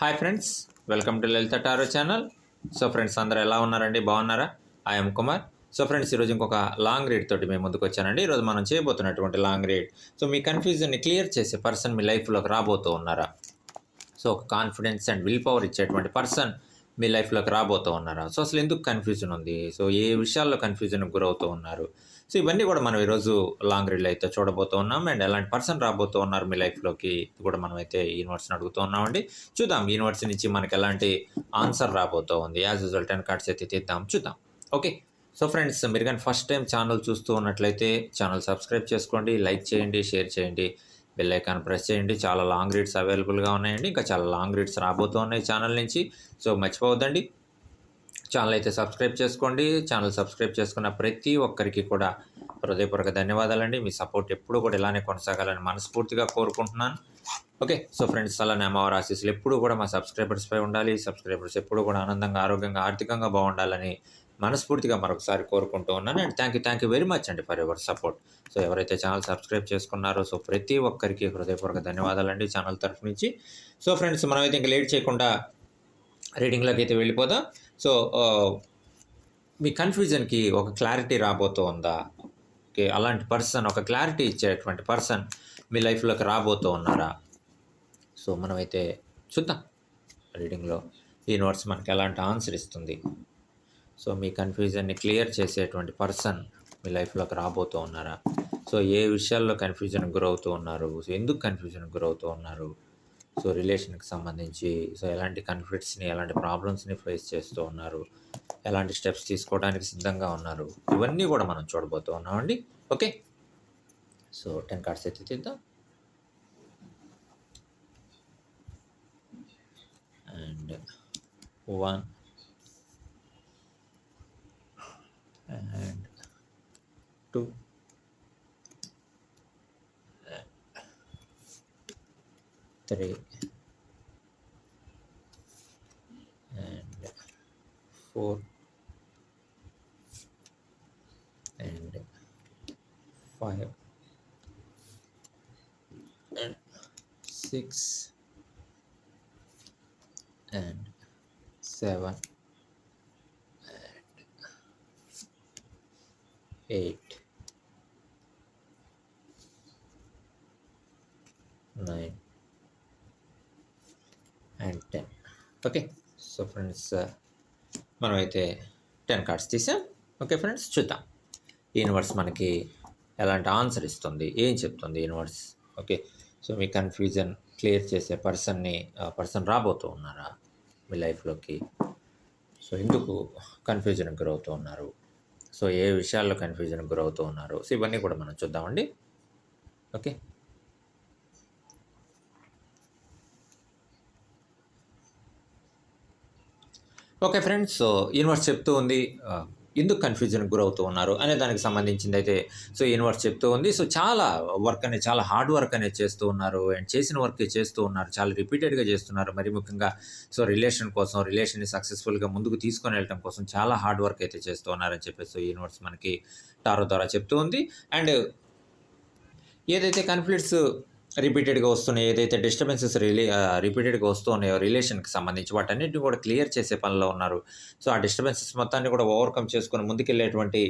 Hi friends welcome to Lalitha tarot channel so friends అందరూ ఎలా ఉన్నారండి? బాగున్నారా? ఐఎమ్ కుమార్ సో ఫ్రెండ్స్ ఈరోజు ఇంకొక లాంగ్ రీడ్ తోటి మేము ముందుకు వచ్చానండి. ఈరోజు మనం చేయబోతున్నటువంటి లాంగ్ రీడ్ సో మీ కన్ఫ్యూజన్ని క్లియర్ చేసే పర్సన్ మీ లైఫ్లోకి రాబోతూ ఉన్నారా? సో ఒక కాన్ఫిడెన్స్ అండ్ విల్ పవర్ ఇచ్చేటువంటి పర్సన్ మీ లైఫ్లోకి రాబోతూ ఉన్నారా? సో అసలు ఎందుకు కన్ఫ్యూజన్ ఉంది? సో ఏ విషయాల్లో కన్ఫ్యూజన్కి గురవుతూ ఉన్నారు? సో ఇవన్నీ కూడా మనం ఈరోజు లాంగ్ రీల్ అయితే చూడబోతూ ఉన్నాం. అండ్ ఎలాంటి పర్సన్ రాబోతూ ఉన్నారు మీ లైఫ్లోకి కూడా మనం అయితే యూనివర్స్ని అడుగుతూ ఉన్నామండి. చూద్దాం యూనివర్స్ నుంచి మనకి ఎలాంటి ఆన్సర్ రాబోతూ ఉంది. యాజ్ యూజువల్ టెన్ కార్డ్స్ అయితే తీద్దాం. చూద్దాం. ఓకే సో ఫ్రెండ్స్ మీరు కానీ ఫస్ట్ టైం ఛానల్ చూస్తూ ఉన్నట్లయితే ఛానల్ సబ్స్క్రైబ్ చేసుకోండి లైక్ చేయండి షేర్ చేయండి బెల్ ఐకాన్ ప్రెస్ చేయండి. చాలా లాంగ్ రీడ్స్ అవైలబుల్గా ఉన్నాయండి. ఇంకా చాలా లాంగ్ రీడ్స్ రాబోతూ ఉన్నాయి ఛానల్ నుంచి. సో మర్చిపోవద్దండి. ఛానల్ అయితే సబ్స్క్రైబ్ చేసుకోండి. ఛానల్ సబ్స్క్రైబ్ చేసుకున్న ప్రతి ఒక్కరికి కూడా హృదయపూర్వక ధన్యవాదాలండి. మీ సపోర్ట్ ఎప్పుడు కూడా ఇలానే కొనసాగాలని మనస్ఫూర్తిగా కోరుకుంటున్నాను. ఓకే సో ఫ్రెండ్స్ అలానే అమ్మవారి ఆశీస్సులు ఎప్పుడు కూడా మా సబ్స్క్రైబర్స్పై ఉండాలి. సబ్స్క్రైబర్స్ ఎప్పుడు కూడా ఆనందంగా ఆరోగ్యంగా ఆర్థికంగా బాగుండాలని మనస్ఫూర్తిగా మరొకసారి కోరుకుంటూ ఉన్నాను. And thank you thank you very much అండి ఫర్ ఎవర్ సపోర్ట్. సో ఎవరైతే ఛానల్ సబ్స్క్రైబ్ చేసుకున్నారో సో ప్రతి ఒక్కరికి హృదయపూర్వక ధన్యవాదాలండి ఛానల్ తరఫు నుంచి. సో ఫ్రెండ్స్ మనమైతే ఇంకా లేట్ చేయకుండా రీడింగ్లోకి అయితే వెళ్ళిపోదాం. సో uh, మీ కన్ఫ్యూజన్కి ఒక క్లారిటీ రాబోతూ ఉందా ఓకే అలాంటి పర్సన్ ఒక క్లారిటీ ఇచ్చేటువంటి పర్సన్ మీ లైఫ్లోకి రాబోతూ ఉన్నారా? సో మనమైతే చూద్దాం. రీడింగ్లో ఈ నోట్స్ మనకి ఎలాంటి ఆన్సర్ ఇస్తుంది? సో మీ కన్ఫ్యూజన్ని క్లియర్ చేసేటువంటి పర్సన్ మీ లైఫ్లోకి రాబోతూ ఉన్నారా? సో ఏ విషయాల్లో కన్ఫ్యూజన్ గురవుతూ ఉన్నారు? ఎందుకు కన్ఫ్యూజన్ గురవుతూ ఉన్నారు? సో రిలేషన్కి సంబంధించి సో ఎలాంటి కన్ఫ్లిక్ట్స్ని ఎలాంటి ప్రాబ్లమ్స్ని ఫేస్ చేస్తూ ఉన్నారు ఎలాంటి స్టెప్స్ తీసుకోవడానికి సిద్ధంగా ఉన్నారు ఇవన్నీ కూడా మనం చూడబోతూ ఉన్నామండి. ఓకే? సో టెన్ కార్డ్స్ అయితే తీద్దాం. And one and two. three 4 and 5 and 6 and 7 and 8 9 and 10 okay. So friends uh, మనమైతే టెన్ కార్డ్స్ తీసాం. ఓకే ఫ్రెండ్స్ చూద్దాం. యూనివర్స్ మనకి ఎలాంటి ఆన్సర్ ఇస్తుంది ఏం చెప్తుంది యూనివర్స్? ఓకే సో మీ కన్ఫ్యూజన్ క్లియర్ చేసే పర్సన్ని పర్సన్ రాబోతూ ఉన్నారా మీ లైఫ్లోకి? సో ఎందుకు కన్ఫ్యూజన్ గురవుతూ ఉన్నారు? సో ఏ విషయాల్లో కన్ఫ్యూజన్ గురవుతూ ఉన్నారు? సో ఇవన్నీ కూడా మనం చూద్దామండి. ఓకే. ఓకే ఫ్రెండ్స్ యూనివర్స్ చెప్తూ ఉంది ఎందుకు కన్ఫ్యూజన్ గురవుతూ ఉన్నారు అనే దానికి సంబంధించింది అయితే సో యూనివర్స్ చెప్తూ ఉంది. సో చాలా వర్క్ అనేది చాలా హార్డ్ వర్క్ అనేది చేస్తూ ఉన్నారు అండ్ చేసిన వర్క్ చేస్తూ ఉన్నారు చాలా రిపీటెడ్గా చేస్తున్నారు. మరి ముఖ్యంగా సో రిలేషన్ కోసం రిలేషన్ని సక్సెస్ఫుల్గా ముందుకు తీసుకొని వెళ్ళడం కోసం చాలా హార్డ్ వర్క్ అయితే చేస్తూ ఉన్నారని చెప్పేసి సో యూనివర్స్ మనకి టారో ద్వారా చెప్తూ ఉంది. అండ్ ఏదైతే కాన్ఫ్లిక్ట్స్ రిపీటెడ్గా వస్తున్నాయి ఏదైతే డిస్టర్బెన్సెస్ రిలీ రిపీటెడ్గా వస్తూ ఉన్నాయో రిలేషన్కి సంబంధించి వాటన్నిటిని కూడా క్లియర్ చేసే పనిలో ఉన్నారు. సో ఆ డిస్టర్బెన్సెస్ మొత్తాన్ని కూడా ఓవర్కమ్ చేసుకుని ముందుకెళ్ళేటువంటి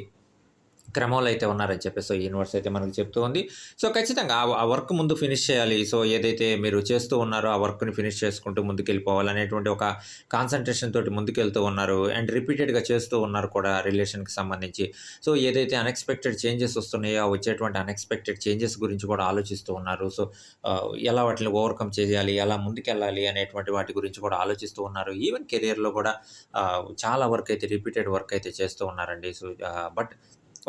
క్రమంలో అయితే ఉన్నారని చెప్పేసి యూనివర్స్ అయితే మనకు చెప్తూ ఉంది. సో ఖచ్చితంగా ఆ- వర్క్ ముందు ఫినిష్ చేయాలి. సో ఏదైతే మీరు చేస్తూ ఉన్నారో ఆ వర్క్ని ఫినిష్ చేసుకుంటూ ముందుకెళ్ళిపోవాలి అనేటువంటి ఒక కాన్సన్ట్రేషన్ తోటి ముందుకెళ్తూ ఉన్నారు. అండ్ రిపీటెడ్గా చేస్తూ ఉన్నారు కూడా రిలేషన్కి సంబంధించి. సో ఏదైతే అన్ఎక్స్పెక్టెడ్ చేంజెస్ వస్తున్నాయో వచ్చేటువంటి అన్ఎక్స్పెక్టెడ్ చేంజెస్ గురించి కూడా ఆలోచిస్తూ ఉన్నారు. సో ఎలా వాటిని ఓవర్కమ్ చేయాలి ఎలా ముందుకెళ్ళాలి అనేటువంటి వాటి గురించి కూడా ఆలోచిస్తూ ఉన్నారు. ఈవెన్ కెరియర్లో కూడా చాలా వర్క్ అయితే రిపీటెడ్ వర్క్ అయితే చేస్తూ ఉన్నారండి. సో బట్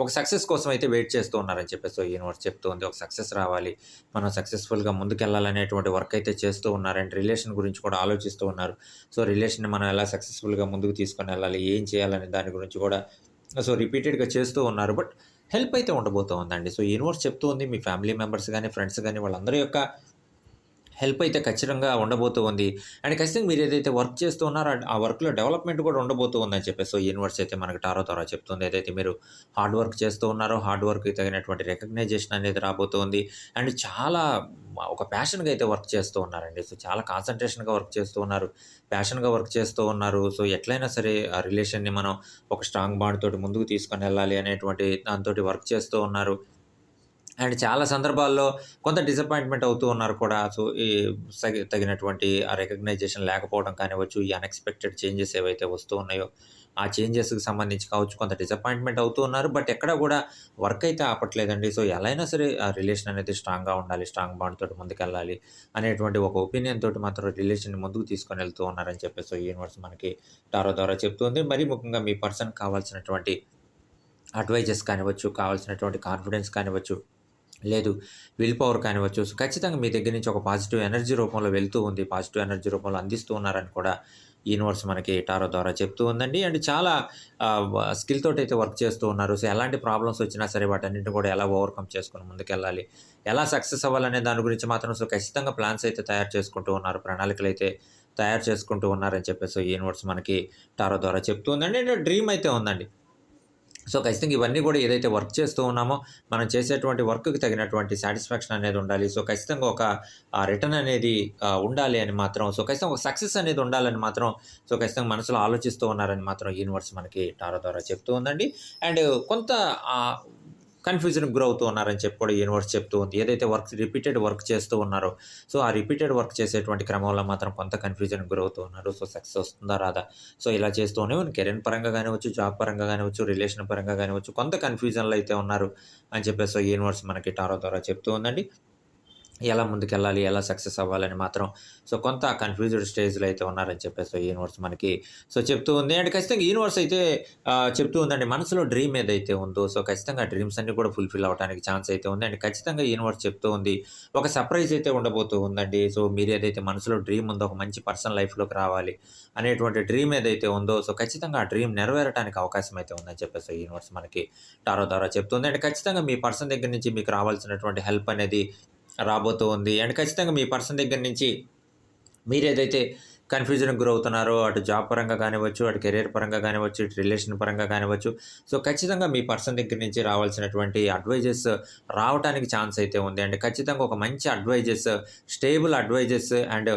ఒక సక్సెస్ కోసం అయితే వెయిట్ చేస్తూ ఉన్నారని చెప్పేసి సో యూనివర్స్ చెప్తూ ఉంది. ఒక సక్సెస్ రావాలి. మనం సక్సెస్ఫుల్గా ముందుకెళ్ళాలనేటువంటి వర్క్ అయితే చేస్తూ ఉన్నారు. అండ్ రిలేషన్ గురించి కూడా ఆలోచిస్తూ ఉన్నారు. సో రిలేషన్ మనం ఎలా సక్సెస్ఫుల్గా ముందుకు తీసుకొని వెళ్ళాలి? ఏం చేయాలనే దాని గురించి కూడా సో రిపీటెడ్గా చేస్తూ ఉన్నారు. బట్ హెల్ప్ అయితే ఉండబోతూ ఉందండి. సో యూనివర్స్ చెప్తూ ఉంది. మీ ఫ్యామిలీ మెంబర్స్ కానీ ఫ్రెండ్స్ కానీ వాళ్ళందరి యొక్క హెల్ప్ అయితే ఖచ్చితంగా ఉండబోతూ ఉంది. అండ్ ఖచ్చితంగా మీరు ఏదైతే వర్క్ చేస్తూ ఉన్నారో ఆ వర్క్లో డెవలప్మెంట్ కూడా ఉండబోతూ ఉందని చెప్పేసి సో యూనివర్స్ అయితే మనకి టారో తారో చెప్తుంది. ఏదైతే మీరు హార్డ్ వర్క్ చేస్తూ ఉన్నారో హార్డ్ వర్క్కి తగినటువంటి రికగ్నైజేషన్ అనేది రాబోతుంది. అండ్ చాలా ఒక ప్యాషన్గా అయితే వర్క్ చేస్తూ ఉన్నారండి. సో చాలా కాన్సన్ట్రేషన్గా వర్క్ చేస్తూ ఉన్నారు. ప్యాషన్గా వర్క్ చేస్తూ ఉన్నారు. సో ఎట్లయినా సరే ఆ రిలేషన్ని మనం ఒక స్ట్రాంగ్ బాండ్ తోటి ముందుకు తీసుకొని వెళ్ళాలి అనేటువంటి దాంతో వర్క్ చేస్తూ ఉన్నారు. అండ్ చాలా సందర్భాల్లో కొంత డిసప్పాయింట్మెంట్ అవుతూ ఉన్నారు కూడా. సో ఈ తగినటువంటి ఆ రికగ్నైజేషన్ లేకపోవడం కానివ్వచ్చు ఈ అన్ఎక్స్పెక్టెడ్ చేంజెస్ ఏవైతే వస్తూ ఉన్నాయో ఆ చేంజెస్కి సంబంధించి కావచ్చు కొంత డిసప్పాయింట్మెంట్ అవుతూ ఉన్నారు. బట్ ఎక్కడ కూడా వర్క్ అయితే ఆపట్లేదండి. సో ఎలా అయినా సరే ఆ రిలేషన్ అనేది స్ట్రాంగ్గా ఉండాలి స్ట్రాంగ్ బాండ్ తోటి ముందుకెళ్ళాలి అనేటువంటి ఒక ఒపీనియన్ తోటి మాత్రం రిలేషన్ ముందుకు తీసుకొని వెళ్తూ ఉన్నారని చెప్పేసి సో యూనివర్స్ మనకి టారో ద్వారా చెప్తుంది. మరి ముఖ్యంగా మీ పర్సన్ కావాల్సినటువంటి అడ్వైజెస్ కానివ్వచ్చు కావాల్సినటువంటి కాన్ఫిడెన్స్ కానివచ్చు లేదు విల్ పవర్ కానివ్వచ్చు. ఖచ్చితంగా మీ దగ్గర నుంచి ఒక పాజిటివ్ ఎనర్జీ రూపంలో వెళ్తూ ఉంది. పాజిటివ్ ఎనర్జీ రూపంలో అందిస్తూ ఉన్నారని కూడా యూనివర్స్ మనకి టారో ద్వారా చెప్తూ ఉందండి. అండ్ చాలా స్కిల్ తోటి అయితే వర్క్ చేస్తూ ఉన్నారు. సో ఎలాంటి ప్రాబ్లమ్స్ వచ్చినా సరే వాటన్నింటిని కూడా ఎలా ఓవర్కమ్ చేసుకుని ముందుకెళ్ళాలి? ఎలా సక్సెస్ అవ్వాలనే దాని గురించి మాత్రం సో ఖచ్చితంగా ప్లాన్స్ అయితే తయారు చేసుకుంటూ ఉన్నారు. ప్రణాళికలు అయితే తయారు చేసుకుంటూ ఉన్నారని చెప్పేసి యూనివర్స్ మనకి టారో ద్వారా చెప్తూ ఉందండి. అండ్ డ్రీమ్ అయితే ఉందండి. సో ఖచ్చితంగా ఇవన్నీ కూడా ఏదైతే వర్క్ చేస్తూ ఉన్నామో మనం చేసేటువంటి వర్క్కి తగినటువంటి సాటిస్ఫాక్షన్ అనేది ఉండాలి. సో ఖచ్చితంగా ఒక రిటర్న్ అనేది ఉండాలి అని మాత్రం సో ఖచ్చితంగా ఒక సక్సెస్ అనేది ఉండాలని మాత్రం సో ఖచ్చితంగా మనసులో ఆలోచిస్తూ ఉన్నారని మాత్రం యూనివర్స్ మనకి టారో ద్వారా చెప్తూ ఉందండి. అండ్ కొంత కన్ఫ్యూజన్కి గురి అవుతూ ఉన్నారని చెప్పి కూడా యూనివర్స్ చెప్తూ ఉంది. ఏదైతే వర్క్ రిపీటెడ్ వర్క్ చేస్తూ ఉన్నారో సో ఆ రిపీటెడ్ వర్క్ చేసేటువంటి క్రమంలో మాత్రం కొంత కన్ఫ్యూజన్కి గురి అవుతూ ఉన్నారు. సో సక్సెస్ వస్తుందా రాదా? సో ఇలా చేస్తూనే కెరీర్ పరంగా కానివచ్చు జాబ్ పరంగా కానివచ్చు రిలేషన్ పరంగా కానివచ్చు కొంత కన్ఫ్యూజన్లో అయితే ఉన్నారు అని చెప్పేసి యూనివర్స్ మనకి టారో ద్వారా చెప్తూ ఉందండి. ఎలా ముందుకెళ్ళాలి ఎలా సక్సెస్ అవ్వాలని మాత్రం సో కొంత కన్ఫ్యూజ్డ్ స్టేజ్లో అయితే ఉన్నారని చెప్పేసి యూనివర్స్ మనకి సో చెప్తూ ఉంది. అండ్ ఖచ్చితంగా యూనివర్స్ అయితే చెప్తూ ఉందండి. మనసులో డ్రీమ్ ఏదైతే ఉందో సో ఖచ్చితంగా డ్రీమ్స్ అన్ని కూడా ఫుల్ఫిల్ అవడానికి ఛాన్స్ అయితే ఉంది. అండ్ ఖచ్చితంగా యూనివర్స్ చెప్తూ ఉంది ఒక సర్ప్రైజ్ అయితే ఉండబోతూ ఉందండి. సో మీరు ఏదైతే మనసులో డ్రీమ్ ఉందో ఒక మంచి పర్సన్ లైఫ్లోకి రావాలి అనేటువంటి డ్రీమ్ ఏదైతే ఉందో సో ఖచ్చితంగా ఆ డ్రీమ్ నెరవేరడానికి అవకాశం అయితే ఉందని చెప్పేసి యూనివర్స్ మనకి టారో ద్వారా చెప్తుంది అండ్ ఖచ్చితంగా మీ పర్సన్ దగ్గర నుంచి మీకు రావాల్సినటువంటి హెల్ప్ అనేది రాబోతూ ఉంది. అండ్ ఖచ్చితంగా మీ పర్సన్ దగ్గర నుంచి మీరు ఏదైతే కన్ఫ్యూజన్కి గురవుతున్నారో అటు జాబ్ పరంగా కానివ్వచ్చు అటు కెరీర్ పరంగా కానివ్వచ్చు ఇటు రిలేషన్ పరంగా కానివ్వచ్చు సో ఖచ్చితంగా మీ పర్సన్ దగ్గర నుంచి రావాల్సినటువంటి అడ్వైజెస్ రావడానికి ఛాన్స్ అయితే ఉంది. అండ్ ఖచ్చితంగా ఒక మంచి అడ్వైజెస్ స్టేబుల్ అడ్వైజెస్ అండ్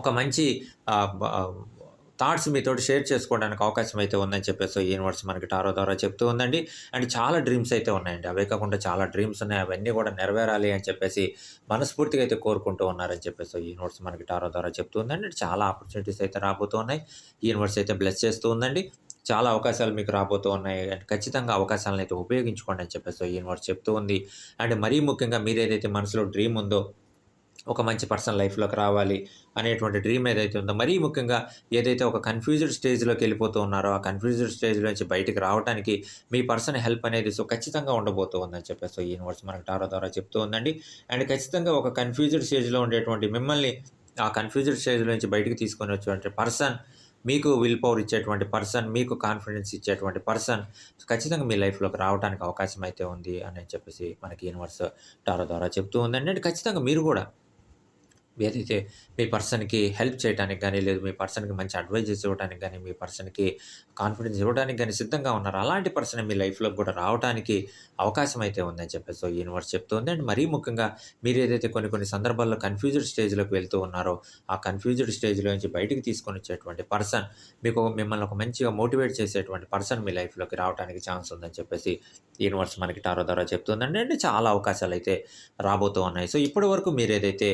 ఒక మంచి థాట్స్ మీతో షేర్ చేసుకోవడానికి అవకాశం అయితే ఉందని చెప్పేసి యూనివర్స్ మనకి టారో ద్వారా చెప్తూ ఉందండి. అండ్ చాలా డ్రీమ్స్ అయితే ఉన్నాయండి. అవే కాకుండా చాలా డ్రీమ్స్ ఉన్నాయి. అవన్నీ కూడా నెరవేరాలి అని చెప్పేసి మనస్ఫూర్తిగా అయితే కోరుకుంటూ ఉన్నారని చెప్పేసి యూనివర్స్ మనకి టారో ద్వారా చెప్తూ ఉందండి. చాలా ఆపర్చునిటీస్ అయితే రాబోతూ ఉన్నాయి. యూనివర్స్ అయితే బ్లెస్ చేస్తూ ఉందండి. చాలా అవకాశాలు మీకు రాబోతూ ఉన్నాయి. అండ్ ఖచ్చితంగా అవకాశాలను అయితే ఉపయోగించుకోండి అని చెప్పేసి యూనివర్స్ చెప్తూ ఉంది. అండ్ మరీ ముఖ్యంగా మీరు ఏదైతే మనసులో డ్రీమ్ ఉందో ఒక మంచి పర్సన్ లైఫ్లోకి రావాలి అనేటువంటి డ్రీమ్ ఏదైతే ఉందో మరీ ముఖ్యంగా ఏదైతే ఒక కన్ఫ్యూజ్డ్ స్టేజ్లోకి వెళ్ళిపోతూ ఉన్నారో ఆ కన్ఫ్యూజ్డ్ స్టేజ్లో నుంచి బయటికి రావడానికి మీ పర్సన్ హెల్ప్ అనేది సో ఖచ్చితంగా ఉండబోతూ ఉందని చెప్పేసి సో యూనివర్స్ మనకు టారో ద్వారా చెప్తూ ఉందండి. అండ్ ఖచ్చితంగా ఒక కన్ఫ్యూజ్డ్ స్టేజ్లో ఉండేటువంటి మిమ్మల్ని ఆ కన్ఫ్యూజ్డ్ స్టేజ్లో నుంచి బయటికి తీసుకొని వచ్చేటువంటి పర్సన్ మీకు విల్ పవర్ ఇచ్చేటువంటి పర్సన్ మీకు కాన్ఫిడెన్స్ ఇచ్చేటువంటి పర్సన్ ఖచ్చితంగా మీ లైఫ్లోకి రావడానికి అవకాశం అయితే ఉంది అని చెప్పేసి మనకి యూనివర్స్ టారో ద్వారా చెప్తూ ఉందండి. అండ్ ఖచ్చితంగా మీరు కూడా ఏదైతే మీ పర్సన్కి హెల్ప్ చేయడానికి కానీ లేదు మీ పర్సన్కి మంచి అడ్వైజెస్ ఇవ్వడానికి కానీ మీ పర్సన్కి కాన్ఫిడెన్స్ ఇవ్వడానికి కానీ సిద్ధంగా ఉన్నారు. అలాంటి పర్సన్ మీ లైఫ్లో కూడా రావడానికి అవకాశం అయితే ఉందని చెప్పేసి సో యూనివర్స్ చెప్తుంది అండ్ మరీ ముఖ్యంగా మీరు ఏదైతే కొన్ని కొన్ని సందర్భాల్లో కన్ఫ్యూజ్డ్ స్టేజ్లోకి వెళ్తూ ఉన్నారో ఆ కన్ఫ్యూజ్డ్ స్టేజ్లో నుంచి బయటికి తీసుకొని వచ్చేటువంటి పర్సన్ మీకు మిమ్మల్ని ఒక మంచిగా మోటివేట్ చేసేటువంటి పర్సన్ మీ లైఫ్లోకి రావడానికి ఛాన్స్ ఉందని చెప్పేసి యూనివర్స్ మనకి టారో ద్వారా చెప్తుందండి అంటే చాలా అవకాశాలు అయితే రాబోతూ ఉన్నాయి. సో ఇప్పటి వరకు మీరు ఏదైతే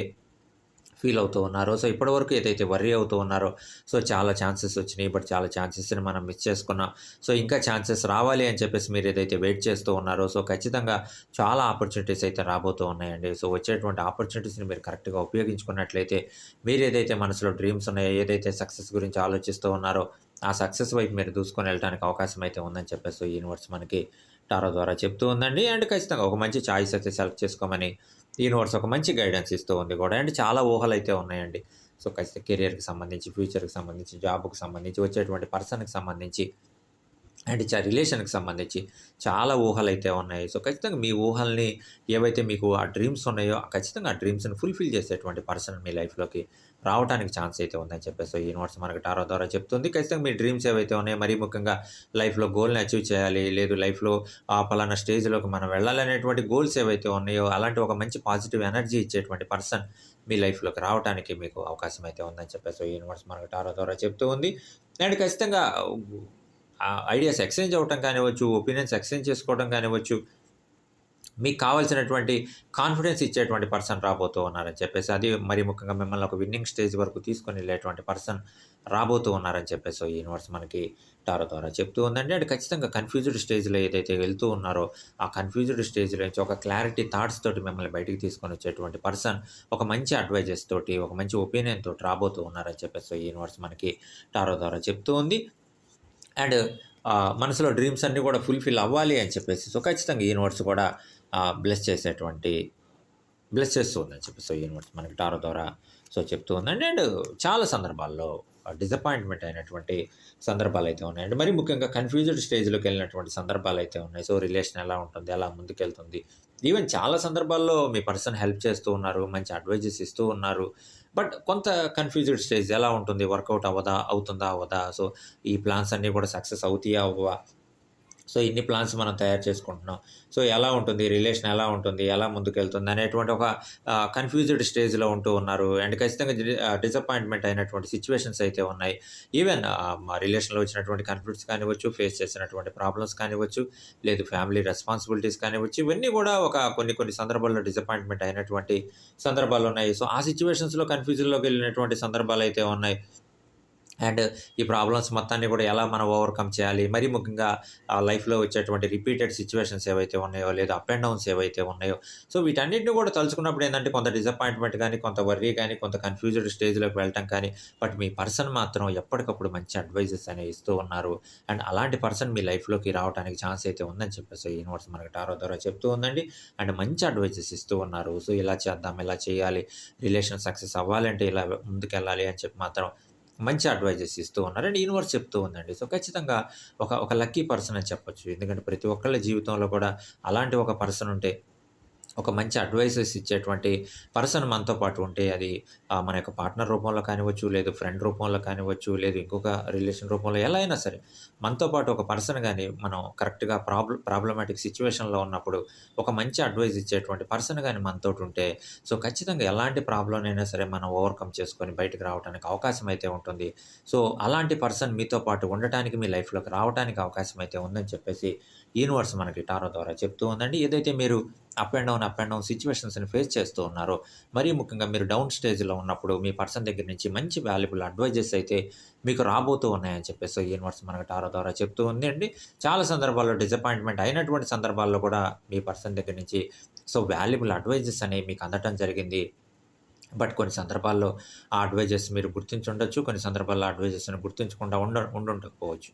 ఫీల్ అవుతూ ఉన్నారో సో ఇప్పటివరకు ఏదైతే వర్రీ అవుతూ ఉన్నారో సో చాలా ఛాన్సెస్ వచ్చినాయి. బట్ చాలా ఛాన్సెస్ని మనం మిస్ చేసుకున్నాం. సో ఇంకా ఛాన్సెస్ రావాలి అని చెప్పేసి మీరు ఏదైతే వెయిట్ చేస్తూ ఉన్నారో సో ఖచ్చితంగా చాలా ఆపర్చునిటీస్ అయితే రాబోతూ ఉన్నాయండి. సో వచ్చేటువంటి ఆపర్చునిటీస్ని మీరు కరెక్ట్గా ఉపయోగించుకున్నట్లయితే మీరు ఏదైతే మనసులో డ్రీమ్స్ ఉన్నాయో ఏదైతే సక్సెస్ గురించి ఆలోచిస్తూ ఉన్నారో ఆ సక్సెస్ వైపు మీరు దూసుకొని వెళ్ళడానికి అవకాశం అయితే ఉందని చెప్పేసి యూనివర్స్ మనకి టారో ద్వారా చెప్తూ ఉందండి. అండ్ ఖచ్చితంగా ఒక మంచి ఛాయిస్ అయితే సెలెక్ట్ చేసుకోమని ఈ నోట్స్ ఒక మంచి గైడెన్స్ ఇస్తూ ఉంది కూడా. అండ్ చాలా ఊహలు అయితే ఉన్నాయండి. సో ఖచ్చితంగా కెరియర్కి సంబంధించి ఫ్యూచర్కి సంబంధించి జాబ్కి సంబంధించి వచ్చేటువంటి పర్సన్కి సంబంధించి అండ్ చ రిలేషన్కి సంబంధించి చాలా ఊహలు అయితే ఉన్నాయి. సో ఖచ్చితంగా మీ ఊహల్ని ఏవైతే మీకు ఆ డ్రీమ్స్ ఉన్నాయో ఖచ్చితంగా ఆ డ్రీమ్స్ని ఫుల్ఫిల్ చేసేటువంటి పర్సన్ మీ లైఫ్లోకి రావడానికి ఛాన్స్ అయితే ఉందని చెప్పేసి ఈ యూనివర్స్ మనకి టారో ద్వారా చెప్తుంది. ఖచ్చితంగా మీ డ్రీమ్స్ ఏవైతే ఉన్నాయో మరీ ముఖ్యంగా లైఫ్లో గోల్ని అచీవ్ చేయాలి లేదు లైఫ్లో ఆ పలానా స్టేజ్లోకి మనం వెళ్ళాలనేటువంటి గోల్స్ ఏవైతే ఉన్నాయో అలాంటి ఒక మంచి పాజిటివ్ ఎనర్జీ ఇచ్చేటువంటి పర్సన్ మీ లైఫ్లోకి రావడానికి మీకు అవకాశం అయితే ఉందని చెప్పేసి ఈ యూనివర్స్ మనకి టారో ద్వారా చెప్తూ ఉంది. అండ్ ఖచ్చితంగా ఐడియాస్ ఎక్స్చేంజ్ అవ్వటం కానివ్వచ్చు ఒపీనియన్స్ ఎక్స్చేంజ్ చేసుకోవడం కానివ్వచ్చు మీకు కావాల్సినటువంటి కాన్ఫిడెన్స్ ఇచ్చేటువంటి పర్సన్ రాబోతూ ఉన్నారని చెప్పేసి అది మరి ముఖ్యంగా మిమ్మల్ని ఒక విన్నింగ్ స్టేజ్ వరకు తీసుకొని వెళ్ళేటువంటి పర్సన్ రాబోతూ ఉన్నారని చెప్పేసి ఈ యూనివర్స్ మనకి టారో ద్వారా చెప్తూ ఉందండి. అంటే ఖచ్చితంగా కన్ఫ్యూజ్డ్ స్టేజ్లో ఏదైతే వెళ్తూ ఉన్నారో ఆ కన్ఫ్యూజ్డ్ స్టేజ్లో నుంచి ఒక క్లారిటీ థాట్స్ తోటి మిమ్మల్ని బయటికి తీసుకొని వచ్చేటువంటి పర్సన్ ఒక మంచి అడ్వైజెస్ తోటి ఒక మంచి ఒపీనియన్ తోటి రాబోతూ ఉన్నారని చెప్పేసి యూనివర్స్ మనకి టారో ద్వారా చెప్తూ ఉంది. అండ్ మనసులో డ్రీమ్స్ అన్నీ కూడా ఫుల్ఫిల్ అవ్వాలి అని చెప్పేసి సో ఖచ్చితంగా యూనివర్స్ కూడా బ్లెస్ చేసేటువంటి బ్లెస్ చేస్తూ ఉందని చెప్పి సో యూనివర్స్ మనకి టారో ద్వారా సో చెప్తూ ఉందండి. అండ్ చాలా సందర్భాల్లో డిసప్పాయింట్మెంట్ అయినటువంటి సందర్భాలు అయితే ఉన్నాయండి. మరి ముఖ్యంగా కన్ఫ్యూజ్డ్ స్టేజ్లోకి వెళ్ళినటువంటి సందర్భాలు అయితే ఉన్నాయి. సో రిలేషన్ ఎలా ఉంటుంది ఎలా ముందుకెళ్తుంది ఈవెన్ చాలా సందర్భాల్లో మీ పర్సన్ హెల్ప్ చేస్తూ ఉన్నారు మంచి అడ్వైజెస్ ఇస్తూ ఉన్నారు. బట్ కొంత కన్ఫ్యూజ్డ్ స్టేజ్ ఎలా ఉంటుంది? వర్కౌట్ అవ్వదా? అవుతుందా? అవ్వదా? సో ఈ ప్లాన్స్ అన్నీ కూడా సక్సెస్ అవుతాయా? అవ్వవా? సో ఇన్ని ప్లాన్స్ మనం తయారు చేసుకుంటున్నాం. సో ఎలా ఉంటుంది? రిలేషన్ ఎలా ఉంటుంది? ఎలా ముందుకెళ్తుంది? అనేటువంటి ఒక కన్ఫ్యూజ్డ్ స్టేజ్లో ఉంటూ ఉన్నారు. అండ్ ఖచ్చితంగా డిసప్పాయింట్మెంట్ అయినటువంటి సిచ్యువేషన్స్ అయితే ఉన్నాయి. ఈవెన్ మా రిలేషన్లో వచ్చినటువంటి కన్ఫ్లిక్ట్స్ కానివచ్చు ఫేస్ చేసినటువంటి ప్రాబ్లమ్స్ కానివచ్చు లేదు ఫ్యామిలీ రెస్పాన్సిబిలిటీస్ కానివచ్చు ఇవన్నీ కూడా ఒక కొన్ని కొన్ని సందర్భాల్లో డిసప్పాయింట్మెంట్ అయినటువంటి సందర్భాలు ఉన్నాయి. సో ఆ సిచ్యువేషన్స్లో కన్ఫ్యూజన్లోకి వెళ్ళినటువంటి సందర్భాలు అయితే ఉన్నాయి. అండ్ ఈ ప్రాబ్లమ్స్ మొత్తాన్ని కూడా ఎలా మనం ఓవర్కమ్ చేయాలి? మరీ ముఖ్యంగా లైఫ్లో వచ్చేటువంటి రిపీటెడ్ సిచ్యువేషన్స్ ఏవైతే ఉన్నాయో లేదా అప్ అండ్ డౌన్స్ ఏవైతే ఉన్నాయో సో వీటన్నిటిని కూడా తలుచుకున్నప్పుడు ఏంటంటే కొంత డిసప్పాయింట్మెంట్ కానీ కొంత వర్రీ కానీ కొంత కన్ఫ్యూజ్డ్ స్టేజ్లోకి వెళ్ళటం కానీ బట్ మీ పర్సన్ మాత్రం ఎప్పటికప్పుడు మంచి అడ్వైజెస్ అనేవి ఇస్తూ ఉన్నారు. అండ్ అలాంటి పర్సన్ మీ లైఫ్లోకి రావడానికి ఛాన్స్ అయితే ఉందని చెప్పేసి యూనివర్స్ మనకి టారో ద్వారా చెప్తూ ఉందండి. అండ్ మంచి అడ్వైజెస్ ఇస్తూ ఉన్నారు. సో ఇలా చేద్దాం ఇలా చేయాలి. రిలేషన్ సక్సెస్ అవ్వాలంటే ఇలా ముందుకెళ్ళాలి అని చెప్పి మాత్రం మంచి అడ్వైజెస్ ఇస్తూ ఉన్నారు. అండ్ యూనివర్స్ చెప్తూ ఉందండి. సో ఖచ్చితంగా ఒక ఒక లక్కీ పర్సన్ అని చెప్పొచ్చు. ఎందుకంటే ప్రతి ఒక్కళ్ళ జీవితంలో కూడా అలాంటి ఒక పర్సన్ ఉంటే ఒక మంచి అడ్వైసెస్ ఇచ్చేటువంటి పర్సన్ మనతో పాటు ఉంటే అది మన యొక్క పార్ట్నర్ రూపంలో కానివచ్చు లేదు ఫ్రెండ్ రూపంలో కానివ్వచ్చు లేదు ఇంకొక రిలేషన్ రూపంలో ఎలా అయినా సరే మనతో పాటు ఒక పర్సన్ కానీ మనం కరెక్ట్గా ప్రాబ్లం ప్రాబ్లమాటిక్ సిచ్యువేషన్లో ఉన్నప్పుడు ఒక మంచి అడ్వైస్ ఇచ్చేటువంటి పర్సన్ కానీ మనతో ఉంటే సో ఖచ్చితంగా ఎలాంటి ప్రాబ్లం అయినా సరే మనం ఓవర్కమ్ చేసుకొని బయటకు రావడానికి అవకాశం అయితే ఉంటుంది. సో అలాంటి పర్సన్ మీతో పాటు ఉండటానికి మీ లైఫ్లోకి రావడానికి అవకాశం అయితే ఉందని చెప్పేసి యూనివర్స్ మనకి టారో ద్వారా చెప్తూ ఉందండి. ఏదైతే మీరు up and down up and down సిచ్యువేషన్స్ని face చేస్తూ ఉన్నారో. మరీ ముఖ్యంగా మీరు డౌన్ స్టేజ్లో ఉన్నప్పుడు మీ పర్సన్ దగ్గర నుంచి మంచి వాల్యుబుల్ అడ్వైజెస్ అయితే మీకు రాబోతూ ఉన్నాయని చెప్పేసి యూనివర్స్ మనకు టారో ద్వారా చెప్తూ ఉంది అండి. చాలా సందర్భాల్లో డిసప్పాయింట్మెంట్ అయినటువంటి సందర్భాల్లో కూడా మీ పర్సన్ దగ్గర నుంచి సో వాల్యుబుల్ అడ్వైజెస్ అనేవి మీకు అందటం జరిగింది. బట్ కొన్ని సందర్భాల్లో ఆ అడ్వైజెస్ మీరు గుర్తించుండొచ్చు కొన్ని సందర్భాల్లో అడ్వైజెస్ని గుర్తించకుండా ఉండ ఉండుండకపోవచ్చు.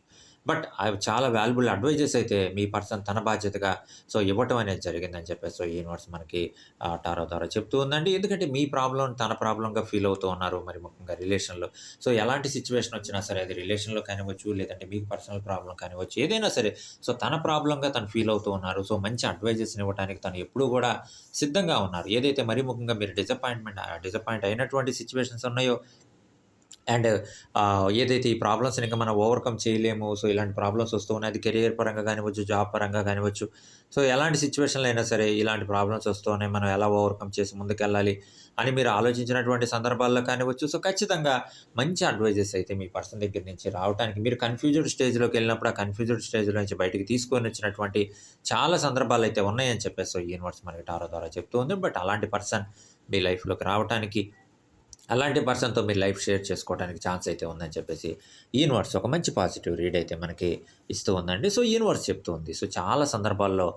బట్ అవి చాలా వాల్యుబుల్ అడ్వైజెస్ అయితే మీ పర్సన్ తన బాధ్యతగా సో ఇవ్వటం అనేది జరిగిందని చెప్పేసి సో యూనివర్స్ మనకి టారో ద్వారా చెప్తూ ఉందండి. ఎందుకంటే మీ ప్రాబ్లం తన ప్రాబ్లంగా ఫీల్ అవుతూ ఉన్నారు మరి ముఖ్యంగా రిలేషన్లో. సో ఎలాంటి సిచ్యువేషన్ వచ్చినా సరే అది రిలేషన్లో కానివ్వచ్చు లేదంటే మీకు పర్సనల్ ప్రాబ్లం కానివ్వచ్చు ఏదైనా సరే సో తన ప్రాబ్లంగా తను ఫీల్ అవుతూ ఉన్నారు. సో మంచి అడ్వైజెస్ ఇవ్వడానికి తను ఎప్పుడూ కూడా సిద్ధంగా ఉన్నారు. ఏదైతే మరీ ముఖ్యంగా మీరు డిసప్పాయింట్మెంట్ డిసప్పాయింట్ అయినటువంటి సిచ్యువేషన్స్ ఉన్నాయో అండ్ ఏదైతే ఈ ప్రాబ్లమ్స్ ఇంకా మనం ఓవర్కమ్ చేయలేము. సో ఇలాంటి ప్రాబ్లమ్స్ వస్తూ ఉన్నాయి. అది కెరియర్ పరంగా కానివ్వచ్చు జాబ్ పరంగా కానివ్వచ్చు. సో ఎలాంటి సిచ్యువేషన్లో అయినా సరే ఇలాంటి ప్రాబ్లమ్స్ వస్తూ ఉన్నాయి. మనం ఎలా ఓవర్కమ్ చేసి ముందుకెళ్ళాలి అని మీరు ఆలోచించినటువంటి సందర్భాల్లో కానివ్వచ్చు. సో ఖచ్చితంగా మంచి అడ్వైజెస్ అయితే మీ పర్సన్ దగ్గర నుంచి రావడానికి మీరు కన్ఫ్యూజ్డ్ స్టేజ్లోకి వెళ్ళినప్పుడు ఆ కన్ఫ్యూజ్డ్ స్టేజ్లో నుంచి బయటికి తీసుకొని వచ్చినటువంటి చాలా సందర్భాలు అయితే ఉన్నాయని చెప్పేసి సో యూనివర్స్ మనకి టారో ద్వారా చెప్తూ ఉంది. బట్ అలాంటి పర్సన్ మీ లైఫ్లోకి రావడానికి అలాంటి పర్సన్తో మీరు లైఫ్ షేర్ చేసుకోవడానికి ఛాన్స్ అయితే ఉందని చెప్పేసి యూనివర్స్ ఒక మంచి పాజిటివ్ రీడ్ అయితే మనకి ఇస్తూ ఉందండి. సో యూనివర్స్ చెప్తూ ఉంది. సో చాలా సందర్భాల్లో